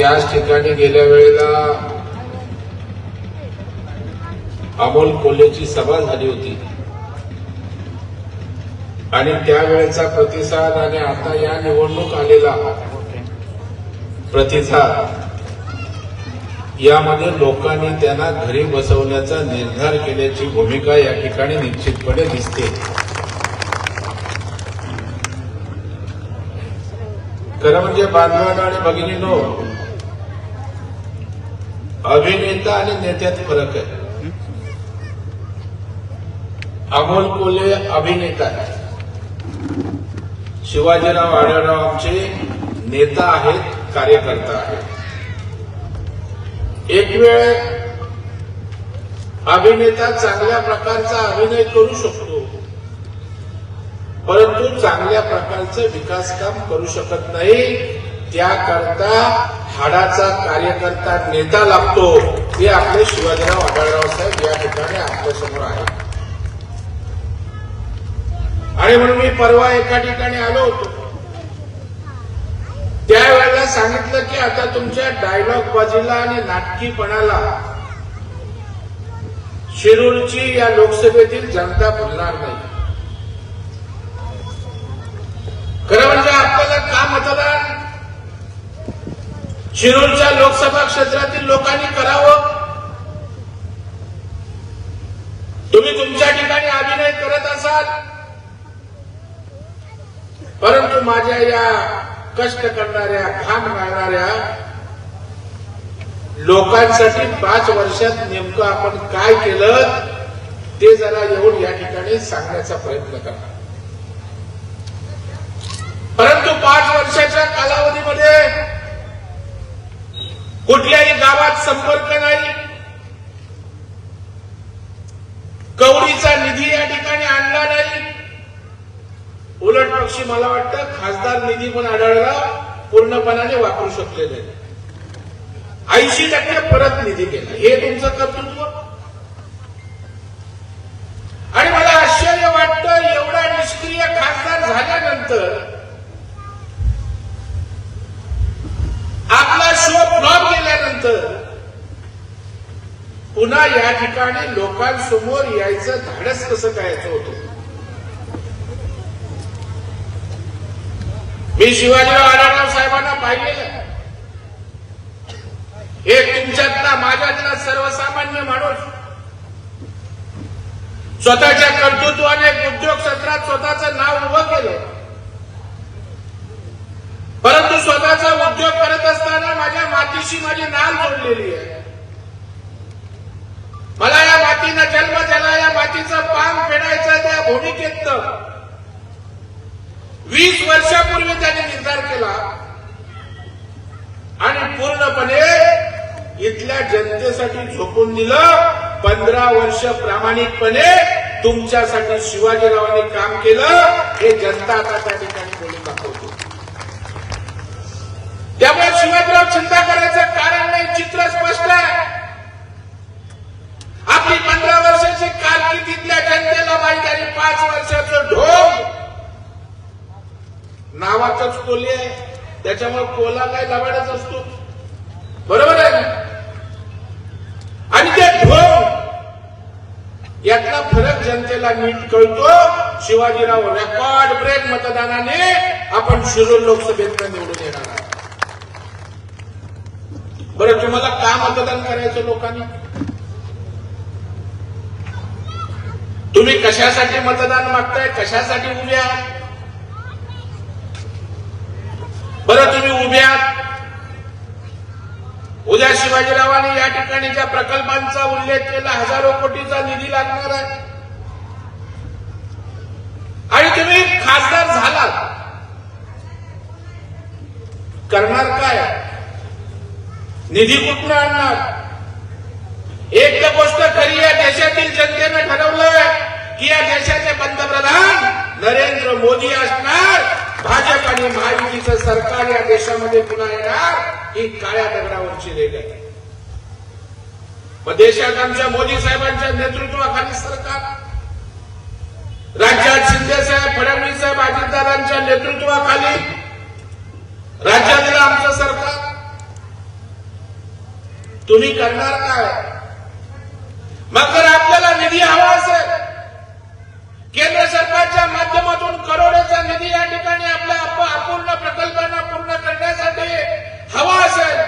याच ठिकाणी गेल्या वेळेला अमोल कोल्हेची सभा झाली होती. आणि त्यावेळेचा प्रतिसाद आणि आता या निवडणूक आलेला प्रतिसाद यामध्ये लोकांनी त्यांना घरी बसवण्याचा निर्धार केल्याची भूमिका या ठिकाणी निश्चितपणे दिसते. खरं म्हणजे बांधवांना आणि भगिनीनो अभिनेता आणि नेत्यात फरक आहे. अमोल कोल्हे अभिनेता आहे. शिवाजीराव आढळराव आमचे नेता आहेत कार्यकर्ता आहेत. एक वेळ अभिनेता चांगल्या प्रकारचा अभिनय करू शकतो परंतु चांगल्या प्रकारचं विकास काम करू शकत नाही. त्याकरता हाडाचा कार्यकर्ता नेता लागतो हे आपले शिवाजीराव आढळराव साहेब या ठिकाणी आपल्यासमोर आहे आणि म्हणून मी परवा एका ठिकाणी आलो होतो. त्यावेळेला सांगितलं की आता तुमच्या डायलॉग बाजीला आणि नाटकीपणाला शिरूरची या लोकसभेतील जनता भरणार नाही. खरं म्हणजे आपल्याला का मतदान शिरूरच्या लोकसभा क्षेत्रातील लोकांनी करावं. तुम्ही तुमच्या ठिकाणी अभिनय करत असाल. परंतु माझ्या या कष्ट करणाऱ्या घाम गाळणाऱ्या लोकांसाठी पाच वर्षात नेमकं आपण काय केलं ते जरा येऊन या ठिकाणी सांगण्याचा प्रयत्न करा परंतु पाच वर्षाच्या कालावधीमध्ये कुठल्याही गावात संपर्क नाही. कवडीचा निधी या ठिकाणी आणला नाही. उलट पक्षी मला वाटतं खासदार निधी पण आढळला पूर्णपणाने वापरू शकले नाही. ऐंशी टक्के परत निधी केला हे तुमचं कर्तृत्व? आणि मला आश्चर्य वाटतं एवढा निष्क्रिय खासदार झाल्यानंतर आपला फ्लॉप गेल्यानंतर पुन्हा या ठिकाणी लोकांसमोर यायचं धाडस कसं करायचं होतं? मी शिवाजीराव आढळराव साहेबांना पाहिलेलं हे एक तुमच्यातला माझ्यातला सर्वसामान्य माणूस. स्वतःच्या कर्तृत्वाने उद्योग क्षेत्रात स्वतःचं नाव उभं केलं. परंतु स्वतःचा उद्योग करत असताना माझ्या मातीशी माझी नाल जोडलेली आहे. मला या मातीनं जन्म झाला या मातीचं पान फेडायचं त्या भूमिकेत. वीस वर्षापूर्वी त्यांनी निर्धार केला. आणि पूर्णपणे इथल्या जनतेसाठी झोपून दिलं. पंधरा वर्ष प्रामाणिकपणे तुमच्यासाठी शिवाजीरावांनी काम केलं. हे जनता आता त्या ठिकाणी बोलू दाखवतो त्यामुळे शिवाजीराव चिंता करायचं कारण नाही चित्र स्पष्ट आहे. आपली पंधरा वर्षाची कारकिर्दीतल्या जनतेला माहीत आणि पाच वर्षाचं ढोंग नावाचाच कोली आहे. त्याच्यामुळे कोला काय लबाडच असतो. बरोबर आहे आणि ते ढोंग यातला फरक जनतेला नीट कळतो. शिवाजीराव रेकॉर्ड ब्रेक मतदानाने आपण शिरूर लोकसभेत निवडून येणार आहोत. बरं तुम्हाला का मतदान करायचं लोकांनी? तुम्ही कशासाठी मतदान मागताय? कशासाठी उभे आहात? बरं तुम्ही उभे आहात? उद्या शिवाजीरावांनी या ठिकाणी ज्या प्रकल्पांचा उल्लेख केला हजारो कोटीचा निधी लागणार आहे. आणि तुम्ही खासदार झालात. करणार काय? निधी कुठून आणणार? एक तर गोष्ट खरी या देशातील जनतेनं ठरवलंय की या देशाचे पंतप्रधान नरेंद्र मोदी असणार. भाजप आणि महायुतीचं सरकार या देशामध्ये पुन्हा येणार ही काळ्या दगडावरची रेग आहे. मग देशात आमच्या मोदी साहेबांच्या नेतृत्वाखाली सरकार. राज्यात शिंदे साहेब फडणवीस साहेब अजितदादांच्या नेतृत्वाखाली. राज्यातलं आमचं सरकार तुम्ही करणार काय? मग जर आपल्याला निधी हवा असेल. केंद्र सरकारच्या माध्यमातून करोडोचा निधी या ठिकाणी आपल्या अपूर्ण प्रकल्पांना पूर्ण करण्यासाठी हवा असेल.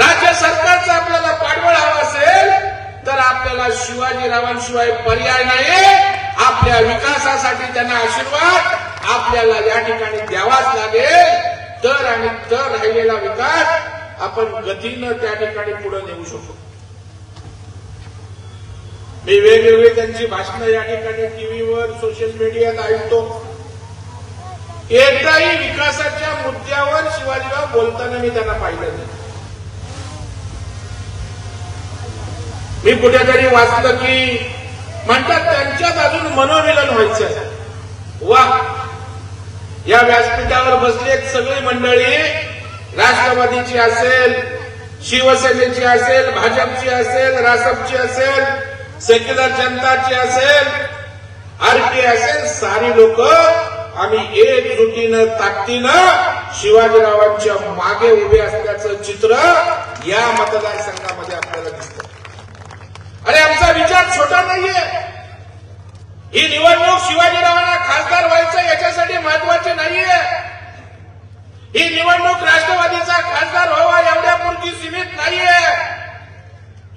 राज्य सरकारचा आपल्याला पाठबळ हवा असेल तर आपल्याला शिवाजीरावांशिवाय पर्याय नाही आपल्या विकासासाठी त्यांना आशीर्वाद आपल्याला या ठिकाणी द्यावाच लागेल. तर आणि तर राहिलेला विकास आपण गतीनं त्या ठिकाणी पुढे नेऊ शकतो. मी वेगवेगळी त्यांची भाषणं या ठिकाणी टीव्हीवर सोशल मीडियात ऐकतो. एकदाही विकासाच्या मुद्द्यावर शिवाजीराव बोलताना मी त्यांना पाहिलं नाही. मी कुठेतरी वाचलं की म्हणतात त्यांच्यात अजून मनोमिलन व्हायचं वा! या व्यासपीठावर बसलेत सगळी मंडळी राष्ट्रवादीची असेल शिवसेनेची असेल भाजपची असेल रासपची असेल सेक्युलर जनताची असेल आरटी असेल सारी लोक आम्ही एकजुटीनं ताकदीनं शिवाजीरावांच्या मागे उभे असल्याचं चित्र या मतदारसंघामध्ये आपल्याला दिसत अरे आमचा विचार छोटा नाहीये. ही निवडणूक शिवाजीरावांना खासदार व्हायचं याच्यासाठी महत्त्वाचे नाहीये. ही निवडणूक राष्ट्रवादीचा खासदार व्हावा एवढ्यापुरती सीमित नाहीये.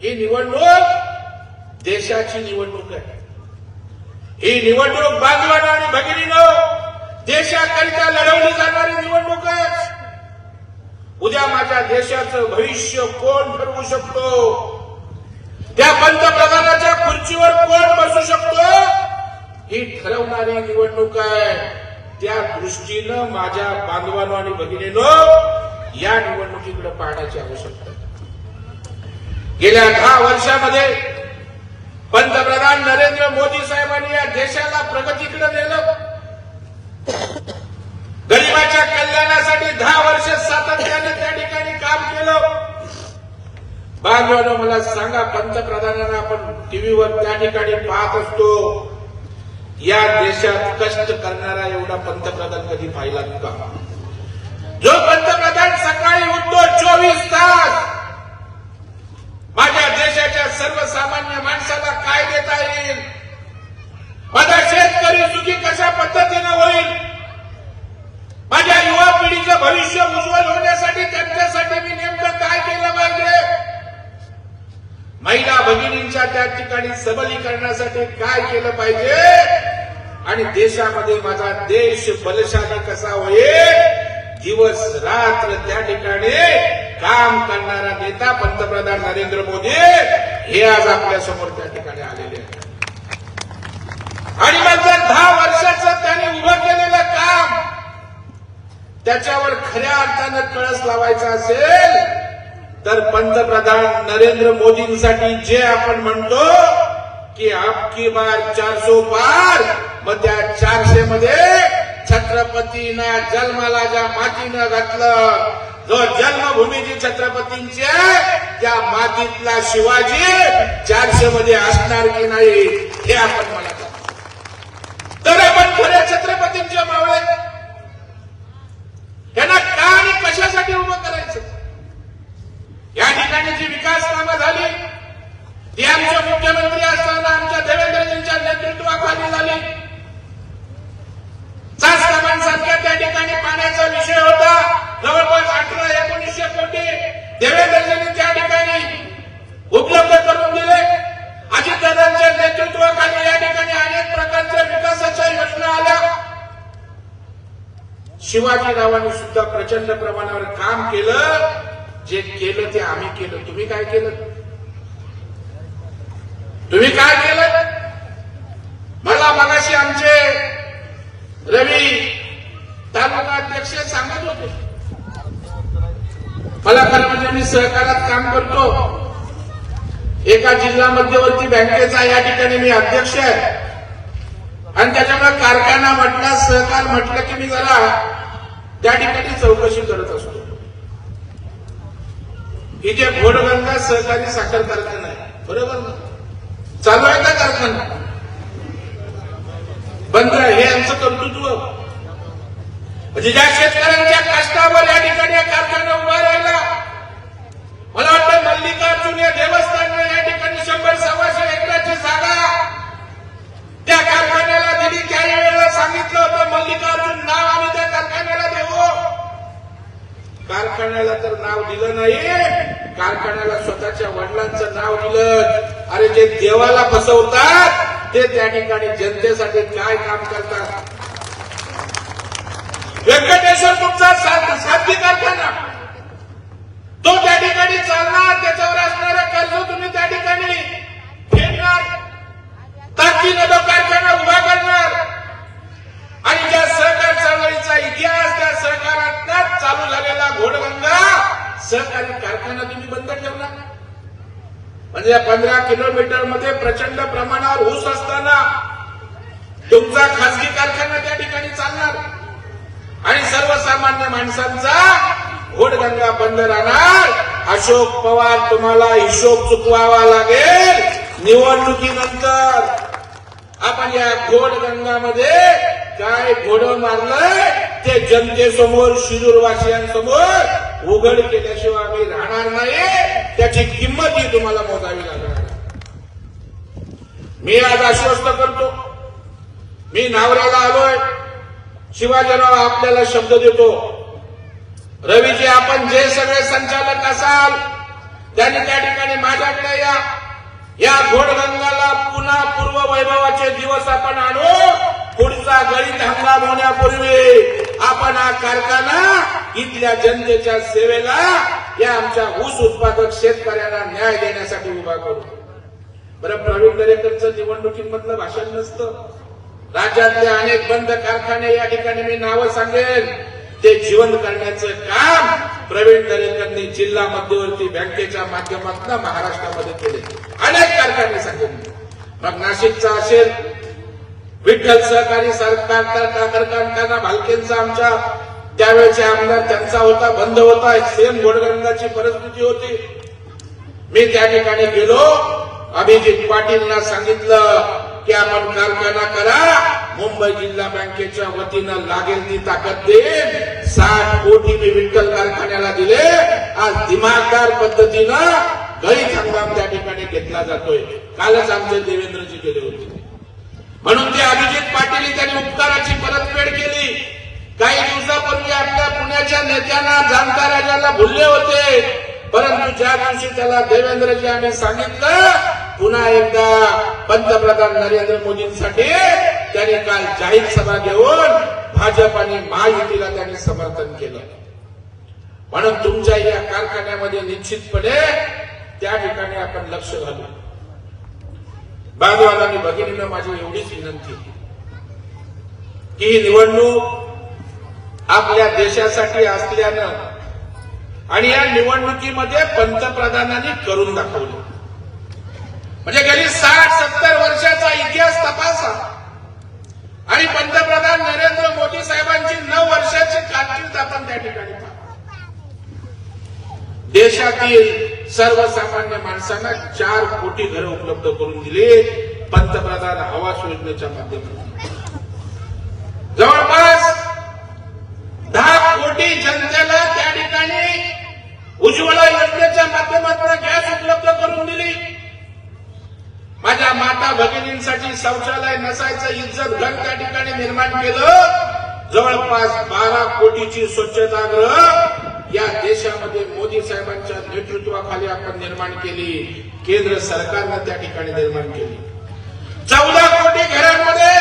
ही निवडणूक देशाची निवडणूक आहे. ही निवडणूक बांधवानं आणि भगिनीनं देशाकरिता लढवली जाणारी निवडणूक आहे. उद्या माझ्या देशाचं भविष्य कोण ठरवू शकतो? त्या पंतप्रधानाच्या खुर्चीवर कोण बसू शकतो? ही ठरवणारी निवडणूक आहे. त्या दृष्टीनं माझ्या बांधवांनो आणि भगिनीनो या निवडणुकीकडे पाहण्याची आवश्यकता गेल्या दहा वर्षामध्ये पंतप्रधान नरेंद्र मोदी साहेबांनी या देशाला प्रगतीकडे नेलं. गरिबाच्या कल्याणासाठी दहा वर्ष सातत्याने त्या ठिकाणी काम केलं. बांधवांनो मला सांगा पंतप्रधानांना आपण टीव्हीवर त्या ठिकाणी पाहत असतो. या देशात कष्ट करणारा एवढा पंतप्रधान कधी पाहिला का जो पंतप्रधान सकाळी उठतो चोवीस तास माझ्या देशाच्या सर्वसामान्य माणसाला काय देता येईल? माझा शेतकरी सुखी कशा पद्धतीनं होईल? माझ्या युवा पिढीचं भविष्य उज्ज्वल होण्यासाठी त्यांच्यासाठी मी नेमकं काय केलं पाहिजे? महिला भगिनींच्या त्या ठिकाणी सबलीकरणासाठी काय केलं पाहिजे? आणि देशामध्ये माझा देश बलशाली कसा होईल? दिवस रात्र त्या ठिकाणी काम करणारा नेता पंतप्रधान नरेंद्र मोदी हे आज आपल्यासमोर त्या ठिकाणी आलेले आहेत. आणि मग जर दहा वर्षाचं त्याने उभं केलेलं काम त्याच्यावर खऱ्या अर्थानं कळस लावायचा असेल तर पंतप्रधान नरेंद्र मोदींसाठी जे आपण म्हणतो की आपकी बार चारसो पार मग त्या चारशे मध्ये छत्रपतींना जन्माला ज्या मातीनं घातलं. जो जन्मभूमी जी छत्रपतींची आहे त्या मातीतला शिवाजी चारशे मध्ये असणार की नाही हे आपण मला तर आपण खऱ्या छत्रपतींच्या मावळे त्यांना का आणि कशासाठी उभं करायचं? या ठिकाणी जी विकास कामं झाली ती आमचे मुख्यमंत्री असताना आमच्या देवेंद्रजींच्या नेतृत्वाखाली झाली. चाच कामांसारख्या त्या ठिकाणी पाण्याचा विषय होता. जवळपास अठरा एकोणीसशे कोटी देवेंद्रजींनी त्या ठिकाणी उपलब्ध करून दिले. अजितदादांच्या नेतृत्वाखाली या ठिकाणी अनेक प्रकारच्या विकासाच्या योजना आल्या. शिवाजीरावांनी सुद्धा प्रचंड प्रमाणावर काम केलं. जे केलं ते आम्ही केलं. तुम्ही काय केलं? तुम्ही काय केलं? मला मगाशी आमचे रवी तालुका अध्यक्ष सांगत होते. मला खरं म्हणजे मी सहकारात काम करतो. एका जिल्हा मध्यवर्ती बँकेचा या ठिकाणी मी अध्यक्ष आहे. आणि त्याच्यामुळे कारखाना म्हटला सहकार म्हटलं की मी जरा त्या ठिकाणी चौकशी करत असतो. ही जे घोडगंगा सहकारी साखर कारखाना आहे बरोबर ना? चालू आहे का कारखाना? बंद हे आमचं कर्तृत्व. म्हणजे ज्या शेतकऱ्यांच्या कष्टावर या ठिकाणी कारखाना उभा राहिला मला वाटतं मल्लिकार्जुन या देवस्थानने या ठिकाणी शंभर सव्वाशे एकराची जागा त्या कारखान्याला दिली. त्यावेळेला सांगितलं होतं मल्लिकार्जुन नाव कारखान्याला तर नाव दिलं नाही. कारखान्याला स्वतःच्या वडिलांचं नाव दिलं. अरे जे देवाला बसवतात ते त्या ठिकाणी जनतेसाठी काय काम करतात? व्यंकटेश्वर तुमचा साध्य कारखाना. तो त्या ठिकाणी चालणार त्याच्यावर असणारा कर्ज तुम्ही त्या ठिकाणी फेडणार ताकदीनं तो कारखाना उभा करणार आणि ज्या सहकार चळवळीचा इतिहास त्या सहकारात चालू झालेला घोडगंगा सहकारी कारखाना तुम्ही बंद ठेवला म्हणजे या पंधरा किलोमीटरमध्ये प्रचंड प्रमाणावर ऊस असताना तुमचा खासगी कारखाना त्या ठिकाणी चालणार. आणि सर्वसामान्य माणसांचा घोडगंगा बंद राहणार. अशोक पवार तुम्हाला हिशोब चुकवावा लागेल. निवडणुकीनंतर आपण या घोडगंगामध्ये काय घोड मारलंय ते जनतेसमोर शिरूरवासियांसमोर उघड केल्याशिवाय आम्ही राहणार नाही. त्याची किंमत ही तुम्हाला मोजावी लागणार मी आज आश्वस्त करतो. मी नावऱ्याला आलोय. शिवाजीराव आपल्याला शब्द देतो. रवीजी आपण जे सगळे संचालक असाल त्यांनी त्या ठिकाणी माझ्याकडे या. या घोडगंगाला पुन्हा पूर्व वैभवाचे दिवस आपण आणू. पुढचा गणित हंगाम होण्यापूर्वी आपण हा कारखाना इथल्या जनतेच्या सेवेला या आमच्या ऊस उत्पादक शेतकऱ्यांना न्याय देण्यासाठी उभा करू. बरं प्रवीण दरेकरचं निवडणुकीमधलं भाषण नसतं. राज्यातले अनेक बंद कारखाने या ठिकाणी मी नावं सांगेन. ते जिवंत करण्याचं काम प्रवीण दरेकरनी जिल्हा मध्यवर्ती बँकेच्या माध्यमातून महाराष्ट्रामध्ये केले. अनेक कारखाने सांगेन. मग नाशिकचा असेल विठ्ठल सहकारी सरकार कारखाना भालकेंचा आमच्या त्यावेळेचे आमदार त्यांचा होता बंद होता सेम घोडगंगाची परिस्थिती होती. मी त्या ठिकाणी गेलो. अभिजित पाटीलना सांगितलं की आपण कारखाना करा मुंबई जिल्हा बँकेच्या वतीनं लागेल ती ताकद देईन. साठ कोटी मी विठ्ठल कारखान्याला दिले. आज दिमागदार पद्धतीनं गळीत हंगाम त्या ठिकाणी घेतला जातोय. कालच आमचे देवेंद्रजी गेले होते. म्हणून ते अभिजित पाटील त्यांनी उपकाराची परतफेड केली. काही दिवसापूर्वी आपल्या पुण्याच्या नेत्यांना जाणता राजाला भुलले होते. परंतु ज्या दिवशी त्याला देवेंद्रजी आम्ही सांगितलं पुन्हा एकदा पंतप्रधान नरेंद्र मोदींसाठी त्यांनी काल जाहीर सभा घेऊन भाजप आणि महायुतीला त्यांनी समर्थन केलं. म्हणून तुमच्या या कारखान्यामध्ये निश्चितपणे त्या ठिकाणी आपण लक्ष घालू. बांधवांना आणि भगिनीनं माझी एवढीच विनंती की ही निवडणूक आपल्या देशासाठी असल्यानं आणि या निवडणुकीमध्ये पंतप्रधानांनी करून दाखवलं. म्हणजे गेली साठ सत्तर वर्षाचा इतिहास तपासा. आणि पंतप्रधान नरेंद्र मोदी साहेबांची नऊ वर्षाची कारकीर्द आपण त्या ठिकाणी देशातील सर्वसामान्य माणसांना चार कोटी घरं उपलब्ध करून दिली. पंतप्रधान आवास योजनेच्या माध्यमातून. जवळपास दहा कोटी जनतेला त्या ठिकाणी उज्ज्वला योजनेच्या माध्यमातून गॅस उपलब्ध करून दिली. माझ्या माता भगिनींसाठी शौचालय नसायचं इज्जत घर त्या ठिकाणी निर्माण केलं. जवळपास बारा कोटीची स्वच्छतागृह या देशामध्ये मोदी साहेबांच्या नेतृत्वाखाली आपण निर्माण केली. केंद्र सरकारनं त्या ठिकाणी निर्माण केली. चौदा कोटी घरांमध्ये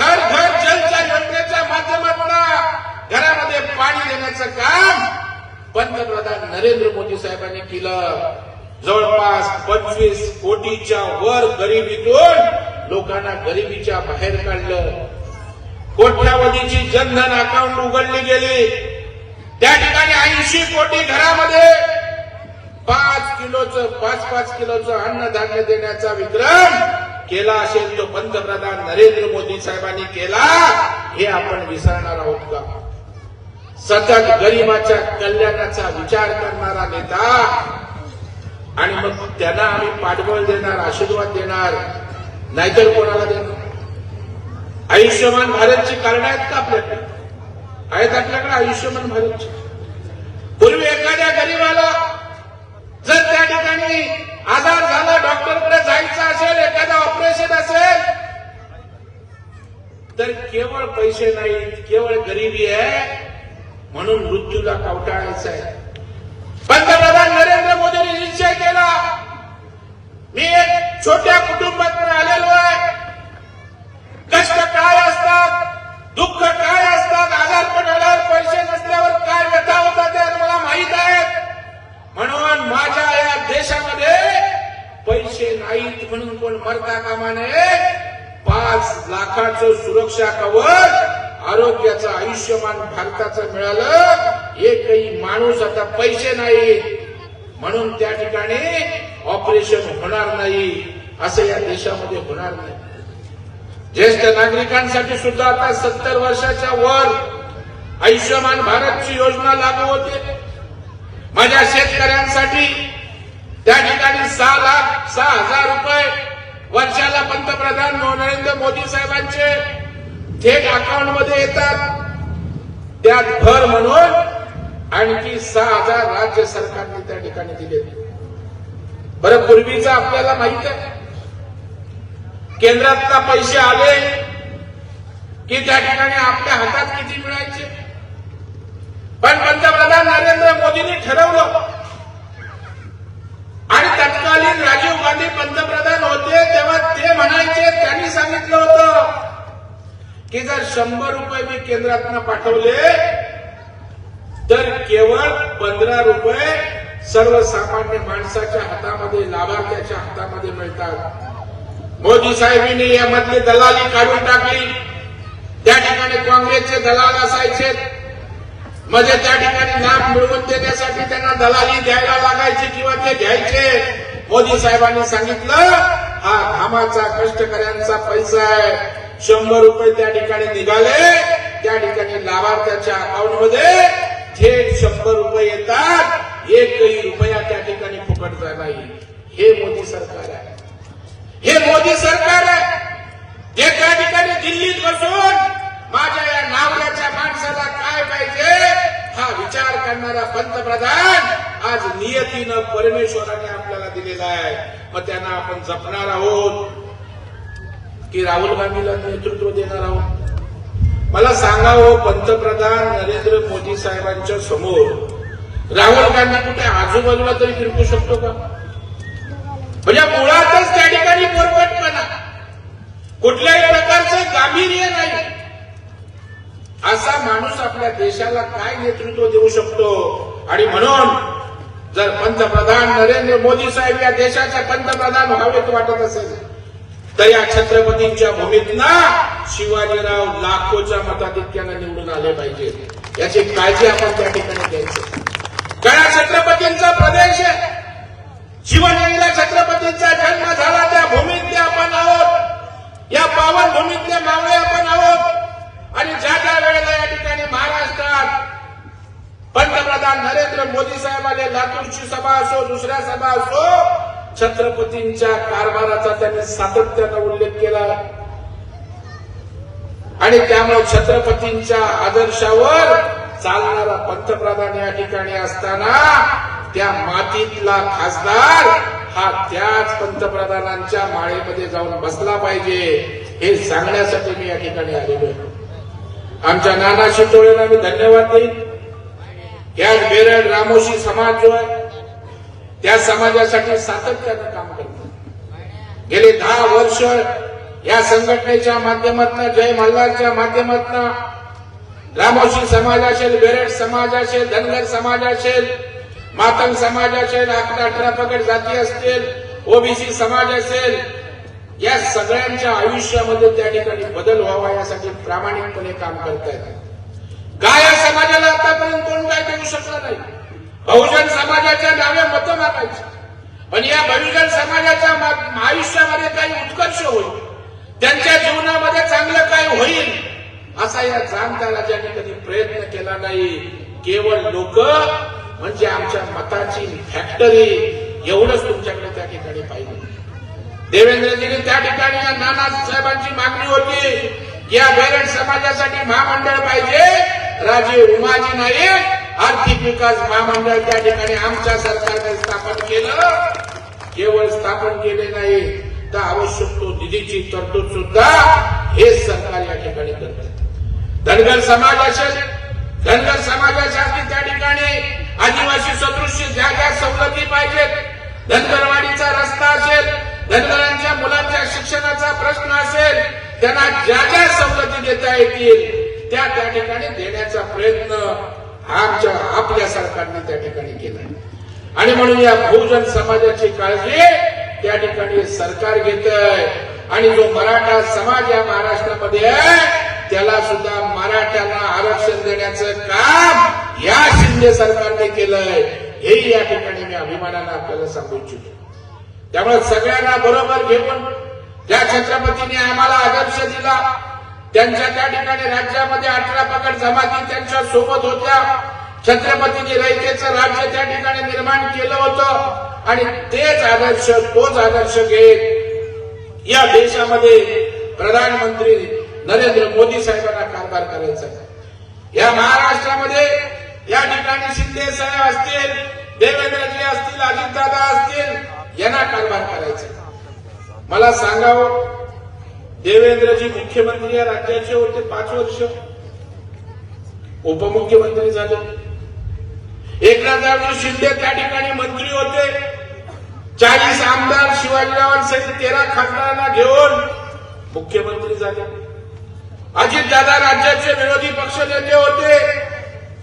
हर घर जलच्या योजनेच्या माध्यमातून घरामध्ये पाणी देण्याचं काम पंतप्रधान नरेंद्र मोदी साहेबांनी केलं. जवळपास पंचवीस कोटीच्या वर गरिबीतून लोकांना गरिबीच्या बाहेर काढलं. कोट्यावधीची जनधन अकाउंट उघडली गेली. त्या ठिकाणी ऐंशी कोटी घरामध्ये पाच किलोचं पाच पाच किलोचं अन्नधान्य देण्याचा विक्रम केला असेल तो पंतप्रधान नरेंद्र मोदी साहेबांनी केला हे आपण विसरणार आहोत का? सतत गरिबाच्या कल्याणाचा विचार करणारा नेता. आणि मग त्यांना आम्ही पाठबळ देणार आशीर्वाद देणार. नाहीतर कोणाला देणार? आयुष्यमान भारतची कारण आहेत का आपल्याकडे? आहेत आपल्याकडे आयुष्यमान भारतची. पूर्वी एखाद्या गरीबाला जर त्या ठिकाणी आजार झाला डॉक्टरकडे जायचं असेल एखादं ऑपरेशन असेल तर केवळ पैसे नाहीत केवळ गरिबी आहे. म्हणून मृत्यूला कवटाळायचं आहे. पंतप्रधान नरेंद्र मोदींनी निश्चय केला. मी एक छोट्या कुटुंबात आलेलो आहे. कष्ट काय असतात दुःख काय असतात आजारपण आल्यावर पैसे नसल्यावर काय व्यथा होतात ते मला माहीत आहे म्हणून माझ्या या देशामध्ये पैसे नाहीत म्हणून कोण मरता कामा नये. पाच लाखाचं सुरक्षा कवच आरोग्याचं आयुष्यमान भारताचं मिळालं एकही माणूस आता पैसे नाही. म्हणून त्या ठिकाणी ऑपरेशन होणार नाही असं या देशामध्ये होणार नाही. ज्येष्ठ नागरिकांसाठी सुद्धा आता सत्तर वर्षाच्या वर आयुष्यमान भारतची योजना लागू होते. माझ्या शेतकऱ्यांसाठी त्या ठिकाणी सहा लाख सहा हजार रुपये वर्षाला पंतप्रधान नरेंद्र मोदी साहेबांचे थेट अकाउंटमध्ये येतात. त्यात भर म्हणून आणखी सहा हजार राज्य सरकारने त्या ठिकाणी दिले बरं पूर्वीचं आपल्याला माहीत आहे. केंद्रातला पैसे आले की त्या ठिकाणी आपल्या हातात किती मिळायचे? पण पंतप्रधान नरेंद्र मोदींनी ठरवलं. आणि तत्कालीन राजीव गांधी पंतप्रधान होते तेव्हा ते म्हणायचे त्यांनी सांगितलं होतं की जर शंभर रुपये मी केंद्रातनं पाठवले तर केवळ पंधरा रुपये सर्वसामान्य माणसाच्या हातामध्ये लाभार्थ्याच्या हातामध्ये मिळतात. मोदी साहेबांनी यामधली दलाली काढून टाकली. त्या ठिकाणी काँग्रेसचे दलाल असायचे. म्हणजे त्या ठिकाणी लाभ मिळवून देण्यासाठी त्यांना दलाली द्यायला लागायची किंवा ते घ्यायचे. मोदी साहेबांनी सांगितलं हा घामाचा कष्टकऱ्यांचा पैसा आहे. शंभर रुपये त्या ठिकाणी निघाले. त्या ठिकाणी लाभार्थ्याच्या अकाउंटमध्ये थेट शंभर रुपये येतात. एकही रुपया त्या ठिकाणी फुकट नाही. हे मोदी सरकार आहे. हे मोदी सरकार आहे. जे त्या ठिकाणी दिल्लीत बसून माझ्या या नावऱ्याच्या माणसाला काय पाहिजे हा विचार करणारा पंतप्रधान आज नियतीनं परमेश्वराने आपल्याला दिलेला आहे. मग त्यांना आपण जपणार आहोत. की राहुल गांधीला नेतृत्व देणार आहोत. मला सांगावं हो, पंतप्रधान नरेंद्र मोदी साहेबांच्या समोर राहुल गांधी कुठे आजूबाजूला तरी फिरकू शकतो का? म्हणजे मुळातच त्या ठिकाणी बोरपटपणा कुठल्याही प्रकारचं गांभीर्य नाही. असा माणूस आपल्या देशाला काय नेतृत्व देऊ शकतो? आणि म्हणून जर पंतप्रधान नरेंद्र मोदी साहेब या देशाचे पंतप्रधान व्हावेत वाटत असेल तर या छत्रपतींच्या भूमीतनं शिवाजीराव लाखोच्या मताधिक्यानं निवडून आले पाहिजे. याची काळजी आपण त्या ठिकाणी घ्यायची. कारण छत्रपतींचा प्रदेश आहे. छत्रपतींचा जन्म झाला त्या भूमीतले आपण आहोत. या पावन भूमीतले मावळे आपण आहोत. आणि ज्या ज्या वेळेला या ठिकाणी महाराष्ट्रात पंतप्रधान नरेंद्र मोदी साहेब आले लातूरची सभा असो दुसऱ्या सभा असो छत्रपतींच्या कारभाराचा त्यांनी सातत्यानं उल्लेख केला. आणि त्यामुळे छत्रपतींच्या आदर्शावर चालणारा पंतप्रधान या ठिकाणी असताना त्या मातीतला खासदार हा त्याच पंतप्रधानांच्या माळेमध्ये जाऊन बसला पाहिजे हे सांगण्यासाठी मी या ठिकाणी आलेलो आहे. आमच्या नाना शितोळेला मी धन्यवाद देईन. याच बेरड रामोशी समाज जो आहे त्या समाजासाठी सातत्यानं काम करतो. गेले दहा वर्ष या संघटनेच्या माध्यमातून जय मल्हारच्या माध्यमातून रामोशी समाज असेल बेरड समाज असेल धनगर समाज असेल मातंग समाज असेल अकरा अठरा पगड जाती असतील ओबीसी समाज असेल या सगळ्यांच्या आयुष्यामध्ये त्या ठिकाणी बदल व्हावा यासाठी प्रामाणिकपणे काम करतायत. काय या समाजाला आतापर्यंत कोण काय देऊ शकलं नाही? बहुजन समाजाच्या नावे पाहिजे. मागायची पण या बहुजन समाजाच्या आयुष्यामध्ये काही उत्कर्ष होईल. त्यांच्या जीवनामध्ये चांगलं काय होईल असा या जाणताला ज्यांनी कधी प्रयत्न केला नाही केवळ लोक म्हणजे आमच्या मताची फॅक्टरी एवढंच तुमच्याकडे त्या ठिकाणी पाहिजे देवेंद्रजीने त्या ठिकाणी या नाना साहेबांची मागणी होती या बेरड समाजासाठी महामंडळ पाहिजे राजे उमाजी नाईक आर्थिक विकास महामंडळ त्या ठिकाणी आमच्या सरकारने स्थापन केलं. केवळ स्थापन केले नाही तर आवश्यक तो निधीची तरतूद सुद्धा हे सरकार या ठिकाणी करत धनगर समाज असेल धनगर समाजाच्या आदिवासी सदृश्य ज्या ज्या सवलती पाहिजेत. धनगरवाडीचा रस्ता असेल धनगरांच्या मुलांच्या शिक्षणाचा प्रश्न असेल त्यांना ज्या ज्या सवलती देता येतील त्या त्या ठिकाणी देण्याचा प्रयत्न आमच्या आपल्या सरकारने त्या ठिकाणी केलं आणि म्हणून या बहुजन समाजाची काळजी त्या ठिकाणी सरकार घेत आणि जो मराठा समाज या महाराष्ट्रामध्ये त्याला सुद्धा मराठ्यांना आरक्षण देण्याचं काम या शिंदे सरकारने केलंय. हेही या ठिकाणी मी अभिमानानं आपल्याला सांगू इच्छितो. त्यामुळे सगळ्यांना बरोबर घेऊन ज्या छत्रपतीने आम्हाला आदर्श दिला त्यांच्या त्या ठिकाणी राज्यामध्ये अठरा पगड जमाती त्यांच्यासोबत होत्या. छत्रपतीने रयतेचं राज्य त्या ठिकाणी निर्माण केलं होतं. आणि तेच आदर्श तोच आदर्श घेत या देशामध्ये प्रधानमंत्री नरेंद्र मोदी साहेबांना कारभार करायचा या महाराष्ट्रामध्ये या ठिकाणी शिंदे साहेब असतील देवेंद्रजी असतील अजितदादा असतील यांना कारभार करायचा मला सांगावं देवेंद्रजी मुख्यमंत्री या राज्याचे होते पाच वर्ष. उपमुख्यमंत्री झाले. एकनाथरावजी शिंदे त्या ठिकाणी मंत्री होते. चाळीस आमदार शिवाजीरावांसहित तेरा खासदारांना घेऊन मुख्यमंत्री झाले. अजितदादा राज्याचे विरोधी पक्ष नेते होते.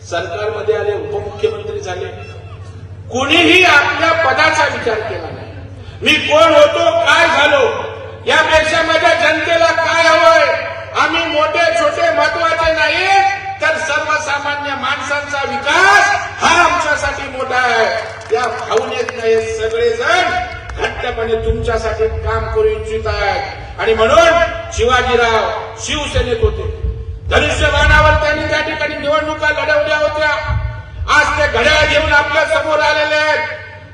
सरकारमध्ये आले उपमुख्यमंत्री झाले. कुणीही आपल्या पदाचा विचार केला नाही. मी कोण होतो काय झालो यापेक्षा माझ्या जनतेला काय हवंय? आम्ही मोठे छोटे महत्त्वाचे नाही तर सर्वसामान्य माणसांचा विकास हा आमच्यासाठी मोठा आहे. या भावनेत नाही सगळेजण घट्टपणे तुमच्यासाठी काम करू इच्छित आहेत. आणि म्हणून शिवाजीराव शिवसेनेत होते. धनुष्यबाणावर त्यांनी त्या ठिकाणी निवडणुका लढवल्या होत्या. आज ते घड्याळ घेऊन आपल्यासमोर आलेले आहेत.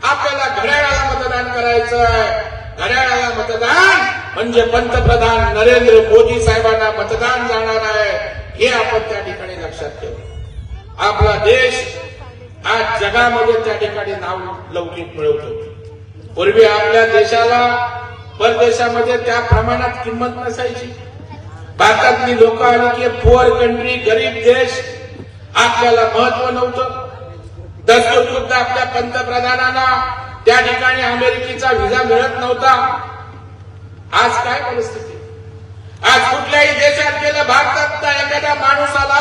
आपल्याला घड्याळाला मतदान करायचं आहे घड्याळाला मतदान म्हणजे पंतप्रधान नरेंद्र मोदी साहेबांना मतदान जाणार आहे हे आपण त्या ठिकाणी लक्षात ठेवू. आपला देश आज जगामध्ये त्या ठिकाणी नाव लौकिक मिळवतो. पूर्वी आपल्या देशाला परदेशामध्ये त्या प्रमाणात किंमत नसायची. भारतातली लोक आली की पुअर कंट्री गरीब देश आपल्याला महत्त्व नव्हतं. दस्तूरखुद्द आपल्या पंतप्रधानांना त्या ठिकाणी अमेरिकेचा व्हिसा मिळत नव्हता. आज काय परिस्थिती? आज कुठल्याही देशात गेलं भारतात एखादा माणूस आला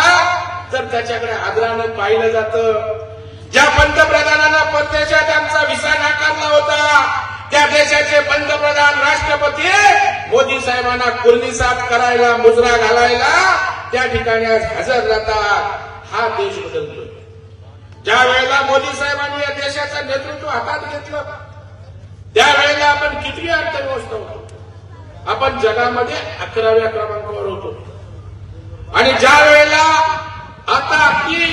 तर त्याच्याकडे आदरानं पाहिलं जातं. ज्या पंतप्रधानांना परदेशात आमचा विसा नाकारला होता त्या देशाचे पंतप्रधान राष्ट्रपती मोदी साहेबांना कुर्निसात करायला मुजरा घालायला त्या ठिकाणी आज हजर राहतात. हा देश बदलतोय. ज्या वेळेला मोदी साहेबांनी या देशाचं नेतृत्व हातात घेतलं त्यावेळेला आपण किती अर्थव्यवस्था होतो? आपण जगामध्ये अकराव्या क्रमांकावर होतो. आणि ज्या वेळेला आता आपली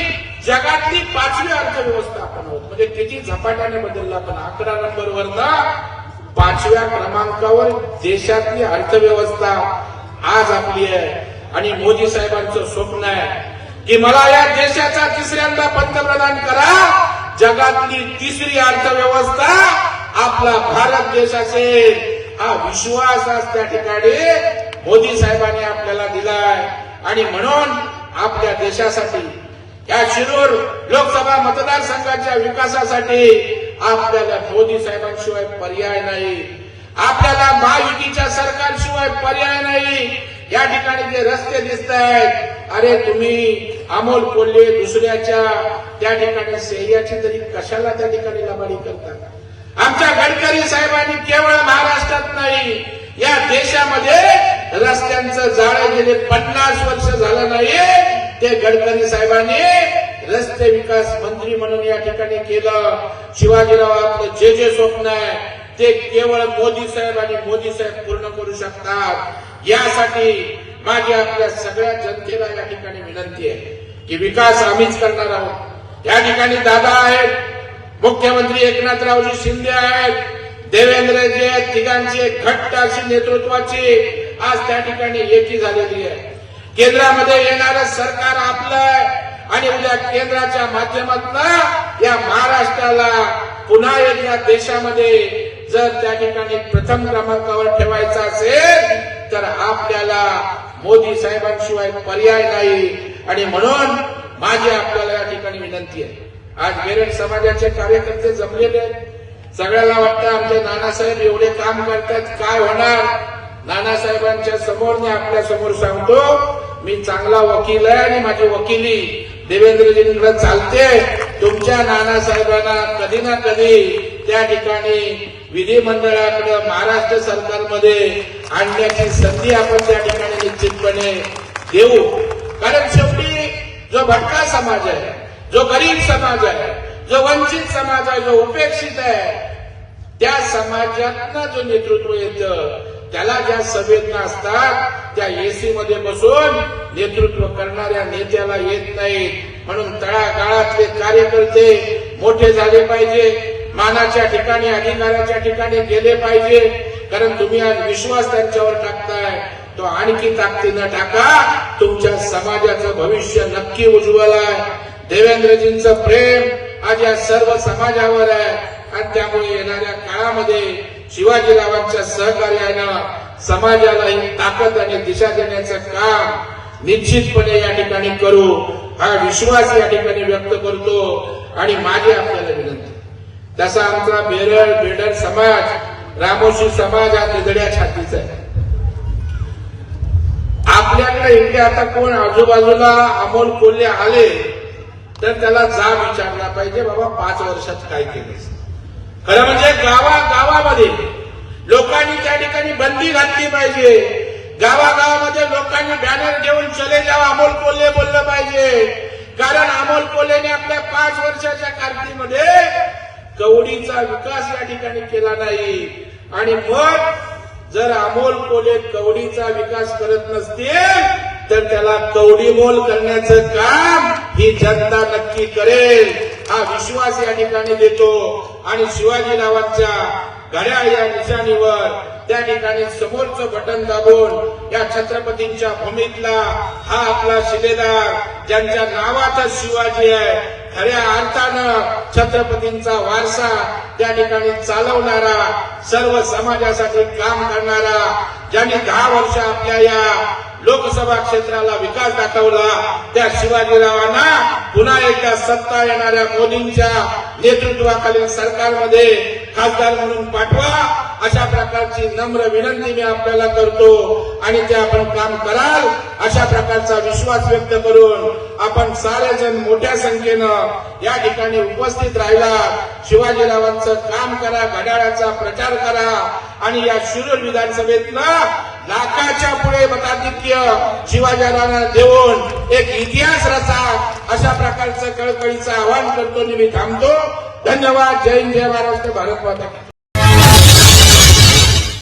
जगातली पाचवी अर्थव्यवस्था आपण आहोत म्हणजे किती झपाट्याने बदलला पण अकरा नंबरवर ना पाचव्या क्रमांकावर देशातली अर्थव्यवस्था आज आपली आहे. आणि मोदी साहेबांचं स्वप्न आहे की मला या देशाचा तिसऱ्यांदा पंतप्रधान करा. जगातली तिसरी अर्थव्यवस्था आपला भारत देश असेल. हा विश्वास आज त्या ठिकाणी मोदी साहेबांनी आपल्याला दिलाय. आणि म्हणून आपल्या देशासाठी या शिरूर लोकसभा मतदारसंघाच्या विकासासाठी आपल्याला मोदी साहेबांशिवाय पर्याय नाही. आपल्याला महायुतीच्या सरकारशिवाय पर्याय नाही. या ठिकाणी जे रस्ते दिसत आहेत अरे तुम्ही अमोल कोल्हे दुसऱ्याच्या त्या ठिकाणी सेह्याची तरी कशाला त्या ठिकाणी लबाडी करता? आमच्या गडकरी साहेबांनी केवळ महाराष्ट्रात नाही या देशामध्ये रस्त्यांचं जाळं गेले पन्नास वर्ष झालं नाही ते गडकरी साहेबांनी रस्ते विकास मंत्री म्हणून या ठिकाणी केलं. शिवाजीराव आपलं जे जे स्वप्न आहे ते केवळ मोदी साहेब आणि मोदी साहेब पूर्ण करू शकतात. यासाठी माझी आपल्या सगळ्या जनतेला या ठिकाणी विनंती आहे की विकास आम्हीच करणार आहोत. या ठिकाणी दादा आहेत मुख्यमंत्री एकनाथरावजी शिंदे आहेत. देवेंद्रजी आहेत. तिघांची एक घट्ट अशी नेतृत्वाची आज त्या ठिकाणी एकी झालेली आहे. केंद्रामध्ये येणारं सरकार आपलं आणि उद्या केंद्राच्या माध्यमातून या महाराष्ट्राला पुन्हा एकदा देशामध्ये जर त्या ठिकाणी प्रथम क्रमांकावर ठेवायचा असेल तर आपल्याला मोदी साहेबांशिवाय पर्याय नाही. आणि म्हणून माझी आपल्याला या ठिकाणी विनंती आहे. आज बेरड समाजाचे कार्यकर्ते जमलेले आहेत. सगळ्याला वाटतं आमचे नानासाहेब एवढे काम करतात. काय होणार? नानासाहेबांच्या समोर मी आपल्यासमोर सांगतो मी चांगला वकील आहे आणि माझी वकिली देवेंद्रजींकडे चालते. तुमच्या नानासाहेबांना कधी ना कधी त्या ठिकाणी विधिमंडळाकडे महाराष्ट्र सरकारमध्ये आणण्याची संधी आपण त्या ठिकाणी निश्चितपणे देऊ. कारण शेवटी जो भटका समाज आहे जो गरीब समाज आहे जो वंचित समाज आहे जो उपेक्षित आहे त्या समाजांना जो नेतृत्व येतं त्याला ज्या संवेदना असतात त्या एसी मध्ये बसून नेतृत्व करणाऱ्या नेत्याला येत नाहीत. म्हणून तळागाळातले कार्यकर्ते मोठे झाले पाहिजे मानाच्या ठिकाणी अधिकाराच्या ठिकाणी गेले पाहिजे. कारण तुम्ही आज विश्वास त्यांच्यावर टाकताय तो आणखी ताकदीनं टाका तुमच्या समाजाचं भविष्य नक्की उज्ज्वल आहे. देवेंद्रजींचं प्रेम आज या सर्व समाजावर आहे. आणि त्यामुळे येणाऱ्या काळामध्ये शिवाजीरावांच्या सहकार्यानं समाजाला ही ताकद आणि दिशा देण्याचं काम निश्चितपणे या ठिकाणी करू. हा विश्वास या ठिकाणी व्यक्त करतो. आणि माझी आपल्याला विनंती तसा आमचा बेरळ बेडर समाज रामोशी समाज हा निधड्या छातीचा आहे. आपल्याकडे इकडे आता कोण आजूबाजूला अमोल कोल्हे आले तर त्याला जा विचारला पाहिजे बाबा पाच वर्षात काय केलं खरं म्हणजे गावा गावामध्ये लोकांनी त्या ठिकाणी बंदी घातली पाहिजे. गावागावामध्ये लोकांनी बॅनर घेऊन चले जावा अमोल कोल्हे बोललं पाहिजे. कारण अमोल कोल्हेने आपल्या पाच वर्षाच्या कारकिर्दीमध्ये कवडीचा विकास या ठिकाणी केला नाही. आणि मग जर अमोल कोल्हे कवडीचा विकास करत नसतील तर त्याला कवडी मोल करण्याचं काम ही जनता नक्की करेल. हा विश्वास या ठिकाणी देतो. आणि शिवाजीरावांच्या घड्याळ या निशाणीवर त्या ठिकाणी समोरचं बटन दाबून या छत्रपतींच्या भूमीतला हा आपला शिलेदार ज्यांच्या नावाचा शिवाजी आहे खऱ्या अर्थानं छत्रपतींचा वारसा त्या ठिकाणी चालवणारा सर्व समाजासाठी काम करणारा ज्यांनी दहा वर्ष आपल्या या लोकसभा क्षेत्राला विकास दाखवला. त्या शिवाजीरावांना पुन्हा एकदा सत्ता येणाऱ्या मोदींच्या नेतृत्वाखालील सरकारमध्ये खासदार म्हणून पाठवा. अशा प्रकारची नम्र विनंती मी आपल्याला करतो. आणि ते आपण काम कराल अशा प्रकारचा विश्वास व्यक्त करून आपण सारेजण मोठ्या संख्येनं या ठिकाणी उपस्थित राहिला. शिवाजीरावांचं काम करा घड्याळाचा प्रचार करा. आणि या शिरूर विधानसभेतनं लाखाच्या पुढे मताधिक्य शिवाजीरावांना देऊन एक इतिहास रचा अशा प्रकारचं कळकळीचं आवाहन करतो मी थांबतो. धन्यवाद. जय हिंद जय महाराष्ट्र. भारत माता